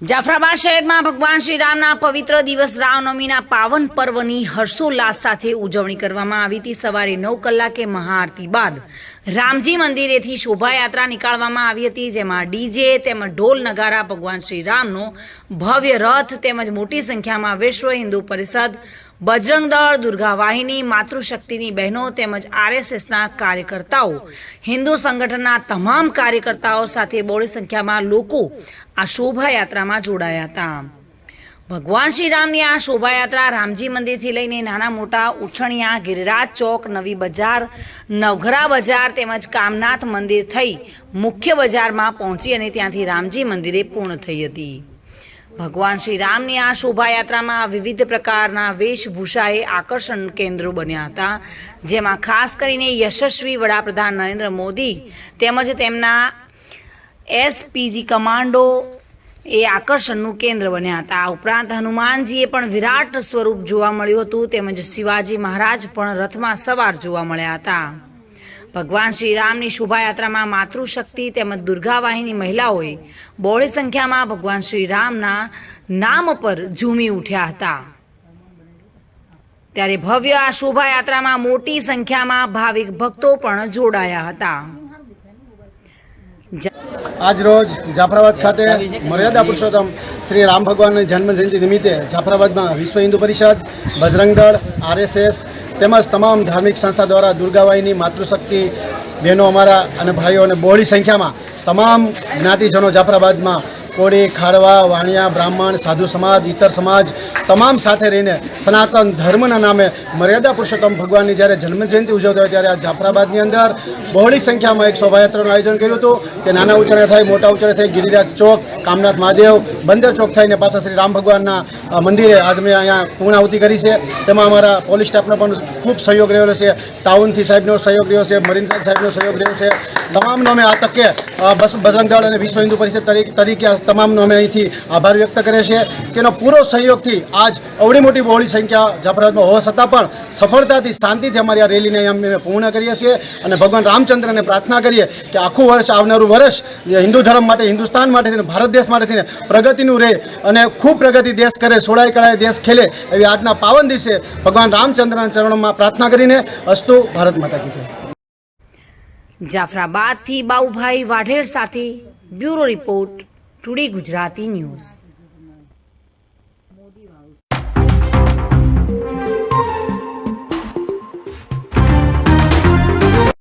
જાફરાબાદ શહેરમાં ભગવાન શ્રી રામના પવિત્ર દિવસ રામનવમીના પાવન પર્વની હર્ષોલ્લાસ સાથે ઉજવણી કરવામાં આવી હતી. સવારે નવ કલાકે મહાઆરતી બાદ રામજી મંદિરેથી શોભાયાત્રા નીકાળવામાં આવી હતી, જેમાં ડીજે તેમજ ઢોલ નગારા ભગવાન શ્રી રામનો ભવ્ય રથ તેમજ મોટી સંખ્યામાં વિશ્વ હિન્દુ પરિષદ બજરંગ દળ દુર્ગા વાહિની, માતૃશક્તિની બહેનો તેમજ આરએસએસના કાર્યકર્તાઓ. હિન્દુ સંગઠનના તમામ કાર્યકર્તાઓ સાથે બોડી સંખ્યામાં લોકો આ શોભાયાત્રામાં જોડાયા હતા. ભગવાન શ્રી રામની આ શોભાયાત્રા રામજી મંદિરથી લઈને નાના મોટા ઉછણિયા, ગિરિરાજ ચોક, નવી બજાર, નવઘરા બજાર તેમજ કામનાથ મંદિર થઈ મુખ્ય બજારમાં પહોંચી અને ત્યાંથી રામજી મંદિરે પૂર્ણ થઈ હતી. ભગવાન શ્રી રામની આ શોભાયાત્રામાં વિવિધ પ્રકારના વેશભૂષાએ આકર્ષણ કેન્દ્રો બન્યા હતા, જેમાં ખાસ કરીને યશસ્વી વડાપ્રધાન નરેન્દ્ર મોદી તેમજ તેમના એસપીજી કમાન્ડો એ આકર્ષણનું કેન્દ્ર બન્યા હતા. આ ઉપરાંત હનુમાનજીએ પણ વિરાટ સ્વરૂપ જોવા મળ્યું હતું, તેમજ શિવાજી મહારાજ પણ રથમાં સવાર જોવા મળ્યા હતા. ભગવાન શ્રી રામની શોભાયાત્રામાં માતૃશક્તિ તેમજ દુર્ગાવાહિની મહિલાઓએ બહોળી સંખ્યામાં ભગવાન શ્રી રામના નામ પર ઝૂમી ઉઠ્યા હતા. ત્યારે ભવ્ય આ શોભાયાત્રામાં મોટી સંખ્યામાં ભાવિક ભક્તો પણ જોડાયા હતા. આજ રોજ જાફરાબાદ ખાતે મર્યાદા પુરુષોત્તમ શ્રી રામ ભગવાનની જન્મ જયંતિ નિમિત્તે જાફરાબાદમાં વિશ્વ હિન્દુ પરિષદ બજરંગ દળ આરએસએસ તેમજ તમામ ધાર્મિક સંસ્થા દ્વારા દુર્ગાબાઈની માતૃશક્તિ બહેનો અમારા અને ભાઈઓ અને બહોળી સંખ્યામાં તમામ જ્ઞાતિજનો જાફરાબાદમાં કોળી, ખારવા, વાણિયા, બ્રાહ્મણ, સાધુ સમાજ ઇતર સમાજ તમામ સાથે રહીને સનાતન ધર્મના નામે મર્યાદા પુરુષોત્તમ ભગવાનની જ્યારે જન્મજયંતિ ઉજવતા હોય ત્યારે આ જાફરાબાદની અંદર બહોળી સંખ્યામાં એક શોભાયાત્રાનું આયોજન કર્યું હતું કે નાના ઉછાળે થાય, મોટા ઉછાળે થઈ ગિરિરાજ ચોક, કામનાથ મહાદેવ, બંદર ચોક થઈને પાછા શ્રી રામ ભગવાનના મંદિરે આજ મેં અહીંયા પૂર્ણાહુતિ કરી છે. તેમાં અમારા પોલીસ સ્ટાફનો પણ ખૂબ સહયોગ રહેલો છે. ટાઉનથી સાહેબનો સહયોગ રહ્યો છે મરીન સાહેબનો સહયોગ રહ્યો છે. તમામનો અમે આ તકે બજરંગ દળ અને વિશ્વ હિન્દુ પરિષદ તરીકે આ તમામનો અમે અહીંથી આભાર વ્યક્ત કરીએ છીએ તેનો પૂરો સહયોગથી આજ અવડી મોટી બહોળી સંખ્યા જાફરાબાદમાં હોવા છતાં પણ સફળતાથી, શાંતિથી અમારી આ રેલીને અમે પૂર્ણ કરીએ છીએ અને ભગવાન રામચંદ્રને પ્રાર્થના કરીએ કે આખું વર્ષ, આવનારું વર્ષ હિન્દુ ધર્મ માટે, હિન્દુસ્તાન માટે ભારત દેશ માટે થઈને પ્રગતિનું રહે અને ખૂબ પ્રગતિ દેશ કરે સોળાય કળાએ દેશ ખેલે એવી આજના પાવન દિવસે ભગવાન રામચંદ્રના ચરણોમાં પ્રાર્થના કરીને અસ્તુ ભારત માતા કી જાફરાબાદથી બાઉભાઈ વાઢેર સાથે bureau report today Gujarati news.